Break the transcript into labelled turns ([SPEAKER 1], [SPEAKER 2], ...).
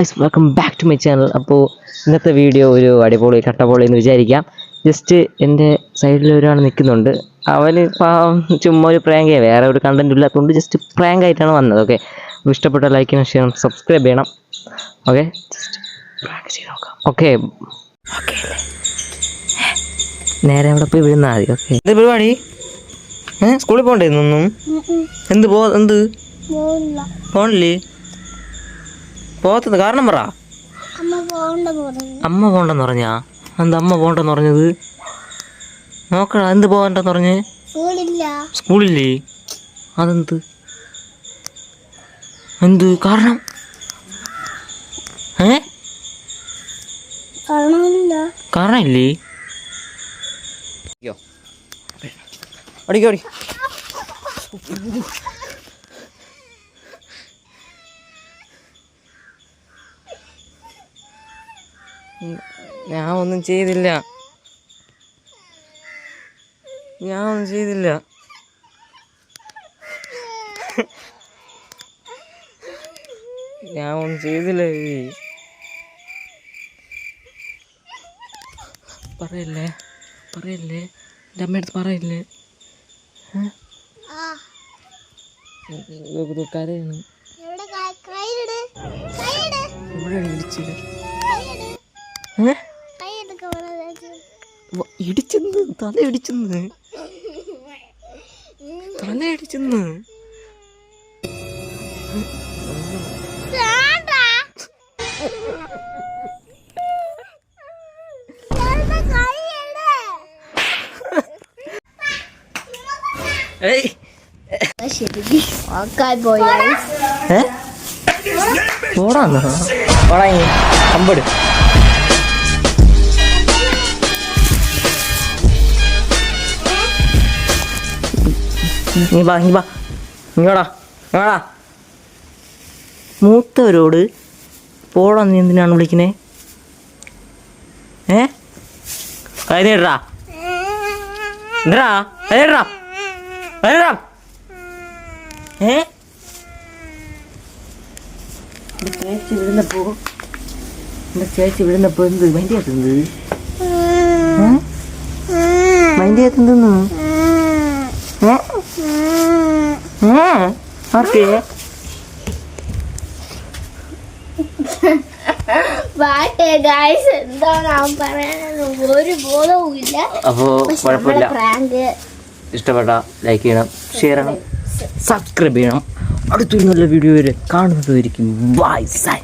[SPEAKER 1] Welcome back to my channel അപ്പോൾ ഇന്നത്തെ video ഒരു അടിപൊളി കട്ടപൊളി എന്ന് വിചാരിക്കാം. ജസ്റ്റ് എന്റെ സൈഡിൽ ഒരാൾ നിൽക്കുന്നുണ്ട്. അവന് പാവം ചുമ്മാ ഒരു പ്രാങ്ക് വേറെ ഒരു കണ്ടന്റ് ഇല്ലാത്തതുകൊണ്ട് ജസ്റ്റ് പ്രാങ്ക് ആയിട്ടാണ് വന്നത് ഓക്കെ ഇഷ്ടപ്പെട്ട ലൈക്ക് ചെയ്യണം ഷെയർ സബ്സ്ക്രൈബ് ചെയ്യണം ഓക്കെ ജസ്റ്റ് പ്രാങ്ക് ചെയ്ത് നോക്കാം. ഓക്കെ ഓക്കെ നേരെ അവിടെ പോയി വിഴുന്നാൽ മതി ഓക്കെ എന്ത് പരിപാടി? സ്കൂളിൽ പോകണ്ടേ ഇന്നൊന്നും? എന്ത് പോ എന്ത്? പോണില്ലേ? പോകത്തത് കാരണം പറ.
[SPEAKER 2] അമ്മ പോകണ്ടെന്ന് പറഞ്ഞു.
[SPEAKER 1] അമ്മ പോണ്ടെന്ന് പറഞ്ഞാ? എന്താ അമ്മ പോണ്ടെന്ന് പറഞ്ഞത്? നോക്കണ എന്ത് പോകണ്ടെന്ന് പറഞ്ഞ്?
[SPEAKER 2] സ്കൂളില്ല.
[SPEAKER 1] സ്കൂളില്ലേ? അതെന്ത്? എന്ത് കാരണം? ഏ?
[SPEAKER 2] കാരണമില്ല?
[SPEAKER 1] കാരണം ഇല്ലേ അടിക്കോ ഞാൻ ഒന്നും ചെയ്തില്ല. ഞാൻ ഒന്നും ചെയ്തില്ല. ഞാൻ ഒന്നും ചെയ്തില്ല പറയല്ലേ? പറയല്ലേ? എന്റെ അമ്മയടുത്ത് പറയല്ലേ? കരയാണ്. ഇവിടെ ഇടിച്ചത് ഇടിച്ചെന്ന്? തല ഇടിച്ചെന്ന്? തല ഇടിച്ചെന്ന്. ഏയ്.
[SPEAKER 2] ശരി ആക്കായി പോയി
[SPEAKER 1] ഏ ഓടാന്നോ ഓടാ അമ്പട് നീ വാ നീ വാ. ഇങ്ങോടാ ഇങ്ങോടാ മൂത്തവരോട് പോടാ നീ എന്തിനാണ് വിളിക്കണേ? ഏ? കൈ നീട്ടാ എന്താ കൈ നീട്ടാ കൈ നീട്ടാ ഏ? ചേച്ചി വിടുന്നപ്പോ എന്റെ ചേച്ചി വിടുന്നപ്പോ എന്ത്? മൈൻഡ് ചെയ്യാത്തതെന്ന്
[SPEAKER 2] ബോധവും
[SPEAKER 1] അപ്പോൾ കുഴപ്പമില്ല. ഇഷ്ടപ്പെട്ട ലൈക്ക് ചെയ്യണം ഷെയർ ചെയ്യണം സബ്സ്ക്രൈബ് ചെയ്യണം. അടുത്തൊരു നല്ല വീഡിയോ വരെ കാണുന്നതായിരിക്കും ബൈ സൈ